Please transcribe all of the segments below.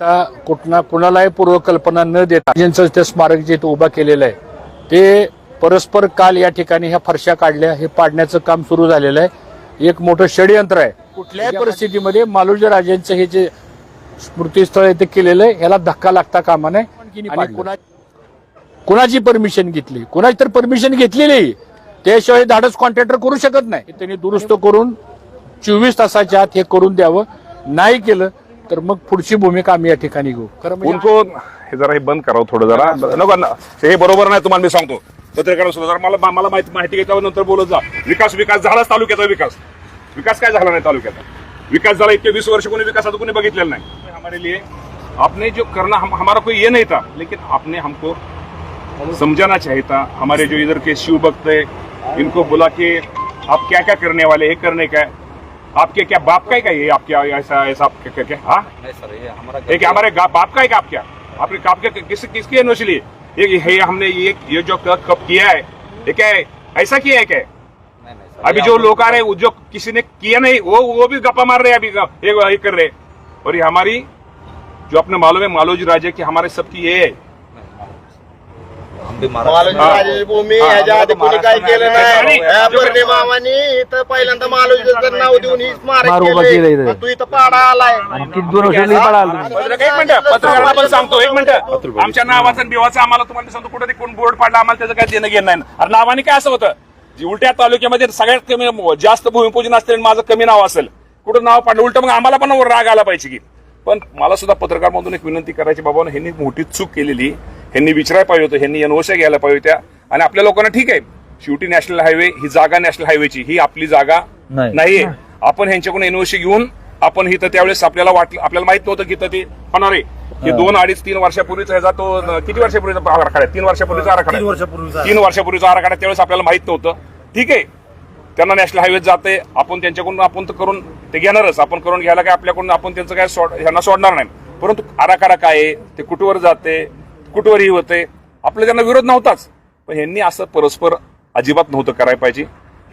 आता कुठना कुणालाही पूर्वकल्पना न देता ज्यांचं ते स्मारक जे उभा केलेलं आहे ते परस्पर काल या ठिकाणी ह्या फरशा काढल्या हे पाडण्याचं काम सुरू झालेलं आहे. एक मोठं षडयंत्र आहे. कुठल्याही परिस्थितीमध्ये मालोजी राजांचं हे जे स्मृतीस्थळ इथे केलेलं आहे ह्याला धक्का लागता कामा नये. आणि कुणाची परमिशन घेतली? कुणाची तर परमिशन घेतलेली. त्याशिवाय धाडस कॉन्ट्रॅक्टर करू शकत नाही. त्यांनी दुरुस्त करून चोवीस तासाच्या आत हे करून द्यावं. नाही केलं तर मग पुढची भूमिका आम्ही या ठिकाणी घेऊ. खरं म्हणजे उनको हे जरा हे बंद करावं थोडं जरा. नको ना. हे बरोबर नाही तुम्हाला मी सांगतो. पत्रकार सुद्धा जरा मला मला माहिती माहिती घेतल्यावर नंतर बोलत जा. विकास विकास झालाच तालुक्याचा विकास. विकास काय झाला नाही तालुक्याचा? विकास झाला इतके वीस वर्ष कोणी विकासाचं कोणी बघितलेलं नाही. हमारे लिए आपने जो करना हम, हमारा कोई ये नहीं था लेकिन आपने हमको समझाना चाहिए था। हमारे जो इधर के शिव भक्त है इनको बोला कि आप क्या क्या करने वाले हैं करने का है। आपके क्या बाप का ही का ये आपके ऐसा ऐसा क्या क्या क्या? हाँ? नहीं सर ये हमारा क्या हमारे बाप का है क्या आप क्या? आपके आपके किस किसकी इन्वेस्टली ये ये हमने ये ये जो कब किया है ये क्या है? ऐसा किया है क्या? नहीं नहीं सर अभी जो लोग आ रहे हैं जो किसी ने किया नहीं वो वो भी गप्पा मार रहे हैं अभी ये कर रहे और ये हमारी जो अपने मालूम है मालोजी राजे की हमारे सबकी ये है। मालूम महाराष्ट्र भूमी ह्याच्या आधी कोणी काय केलं नाही. आणि- ह्या बर्णे मामानी इथं पहिल्यांदा मालूचं नाव देऊन ही स्मारक मार उभा केलंय केलंय इथं. आणि तू इथं पाडा आलाय. किती दोन वर्ष लई पळाला तुम्ही. पत्रकार- एक मिनिट पत्रकाराला पण सांगतो एक मिनिट. आमच्या नावाचं आणि बिवाचं आम्हाला तुम्हाला सांगतो कुठे कोण बोर्ड पाडला आम्हाला त्याचं काय देणं घेणं नाही. अरे नावाने काय असं होतं? जी उलट्या तालुक्यामध्ये सगळ्यात कमी जास्त भूमिपूजन असते आणि माझं कमी नाव असेल कुठं नाव पाडलं उलट मग आम्हाला पण राग आला पाहिजे की. पण मला सुद्धा पत्रकार मधून एक विनंती करायची बाबा ह्यांनी मोठी चूक केलेली. ह्यांनी विचारायला पाहिजे होतं ह्यांनी एनओश्या घ्यायला पाहिजे होत्या. आणि आपल्या लोकांना ठीक आहे. शेवटी नॅशनल हायवे ही जागा नॅशनल हायवेची ही आपली जागा नाही. नाहीये. आपण ह्यांच्याकडून एनओसी घेऊन आपण इथं त्यावेळेस आपल्याला वाटलं आपल्याला माहीत नव्हतं की ते होणार. आहे की दोन अडीच तीन वर्षापूर्वीचा ह्याचा तो किती वर्षापूर्वीचा आराखडा? तीन वर्षापूर्वीचा आराखडा. तीन वर्षापूर्वीचा आराखडा त्यावेळेस आपल्याला माहीत नव्हतं. ठीक आहे. त्यांना नॅशनल हायवे जाते. आपण त्यांच्याकडून आपण तर करून ते घेणारच. आपण करून घ्यायला काय आपल्याकडून आपण त्यांचं काय सोड ह्यांना सोडणार नाही. परंतु आराखडा काय आहे? ते कुठवर जाते? कुठवरही होते. आपला त्यांना विरोध नव्हताच. पण ह्यांनी असं परस्पर अजिबात नव्हतं करायला पाहिजे.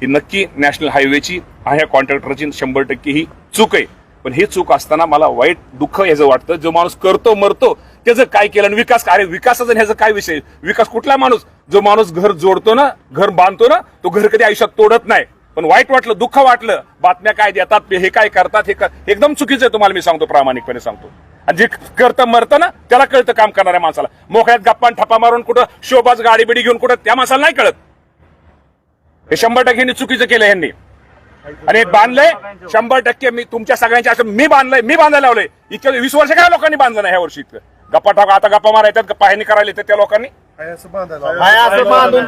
ही नक्की नॅशनल हायवेची हा ह्या कॉन्ट्रॅक्टरची शंभर टक्के ही चूक आहे. पण ही चूक असताना मला वाईट दुःख याचं वाटतं. जो माणूस करतो मरतो त्याचं काय केलं आणि विकास अरे विकासाचा ह्याचा काय विषय? विकास कुठला माणूस? जो माणूस घर जोडतो ना घर बांधतो ना तो घर कधी आयुष्यात तोडत नाही. पण वाईट वाटलं दुःख वाटलं. बातम्या काय देतात हे काय करतात हे एकदम चुकीचं आहे तुम्हाला मी सांगतो प्रामाणिकपणे सांगतो. आणि जे करतं मरतं ना त्याला कळतं काम करणाऱ्या माणसाला. मोकळ्यात गप्पा ठप्पा मारून कुठं शोबाज गाडी बिडी घेऊन कुठं त्या माणसाला नाही कळत. हे शंभर टक्के चुकीचं केलं ह्यांनी आणि बांधलंय शंभर टक्के मी तुमच्या सगळ्यांच्या असं मी बांधलंय मी बांधायला लावलंय. इतक्या वीस वर्ष काय लोकांनी बांधलं नाही ह्या वर्षी इतकं? गप्पा टाका आता गप्पा मारायच्यात गप्पा ह्यांनी करायला येतात त्या लोकांनी. बांधून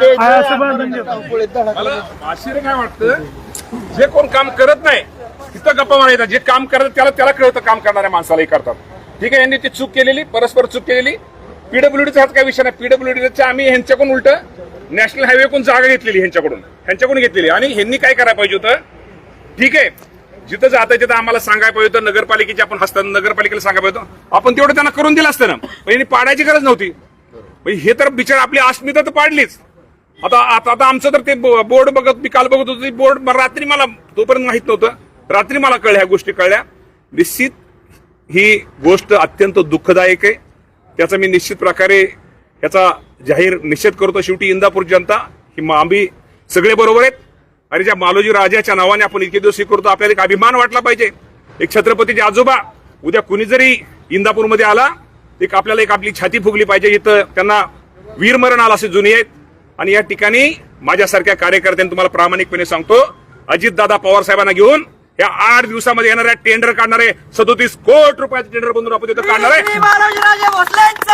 आश्चर्य काय वाटतं? जे कोण काम करत नाही तिथं गप्पा मारायचं. जे काम करत त्याला त्याला कळतं काम करणाऱ्या माणसालाही करतात. ठीक आहे यांनी ती चूक केलेली परस्पर चूक केलेली. पीडब्ल्यूडीचा हाच काय विषय नाही. पीडब्ल्यूडीचा आम्ही ह्यांच्याकडून उलट नॅशनल हायवेकडून जागा घेतलेली ह्यांच्याकडून. ह्यांच्याकडून घेतलेली आणि ह्यांनी काय करायला पाहिजे होतं? ठीक आहे. जिथं जातं तिथं आम्हाला सांगायला पाहिजे होतं नगरपालिकेचे आपण हस्तांतर नगरपालिकेला सांगायला पाहिजे होतं. आपण तेवढं त्यांना करून दिलं असतं ना. पण यांनी पाडायची गरज नव्हती. म्हणजे हे तर बिचार आपली अस्मिता तर पाडलीच. आता आता आता आमचं तर ते बोर्ड बघत मी काल बघत होतो ते बोर्ड रात्री मला तोपर्यंत माहीत नव्हतं. रात्री मला कळल्या ह्या गोष्टी कळल्या. निश्चित ही गोष्ट अत्यंत दुःखदायक आहे. त्याचा मी निश्चित प्रकारे याचा जाहीर निषेध करतो. शेवटी इंदापूर जनता ही मा- आम्ही सगळे बरोबर आहेत. आणि ज्या मालोजी राजाच्या नावाने आपण इतके दिवस हे करतो आपल्याला एक अभिमान वाटला पाहिजे. एक छत्रपतीचे आजोबा उद्या कुणी जरी इंदापूरमध्ये आला एक आपल्याला एक आपली छाती फुगली पाहिजे. इथं त्यांना वीरमरण आला असे जुनी आहेत. आणि या ठिकाणी माझ्यासारख्या कार्यकर्त्यांनी तुम्हाला प्रामाणिकपणे सांगतो अजितदादा पवार साहेबांना घेऊन या आठ दिवसामध्ये येणाऱ्या टेंडर काढणारे सदोतीस कोटी रुपयाचे टेंडर बनवून आपण तिथं काढणार आहे.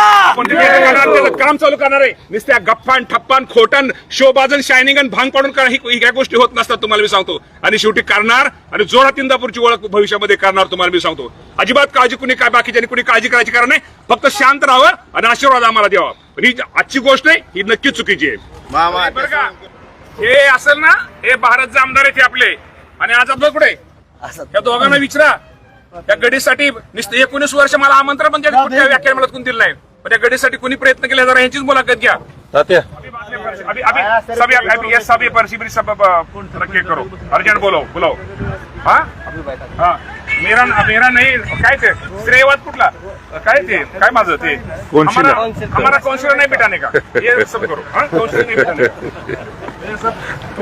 आपण ते टेंडर काढणार त्याचं काम चालू करणार आहे. नुसत्या गप्पान ठप्पान खोटन शोबाजन शायनिंग आणि भांग पाडून ही ह्या गोष्टी होत नसतात तुम्हाला मी सांगतो. आणि शेवटी करणार आणि जोरात इंदापूरची ओळख भविष्यामध्ये करणार तुम्हाला मी सांगतो. अजिबात काळजी कुणी काय बाकीच्यांनी कुणी काळजी करायची कारण नाही. फक्त शांत राहावं आणि आशीर्वाद आम्हाला द्यावा. पण ही आजची गोष्ट आहे ही नक्कीच चुकीची आहे. बरं का हे असेल ना हे भारतचे आमदार आहेत आपले. आणि आज आपलं कुठे? या दोघांना विचारा. त्या गडीसाठी नुसतं एकोणीस वर्ष मला आमंत्रण पण त्यांनी कुठल्या व्याख्यान मला कोण दिलं नाही. पण त्या गडीसाठी कोणी प्रयत्न केले जरा यांचीच मुलाखत घ्या. तात्या. अभी अभी सभी अभी अभी ये सभी पर शिबिर सब रख करो. अर्जेंट बोलो बुलाओ हाँ? हाँ. मेरा मेरा नाही. काय ते? श्रेयवाद कुठला? काय ते? काय माझं ते? हमारा कौन्सिलर नाही बिटाने का? ये सब करो. हाँ? कौन्सिलर नहीं बिटाने का?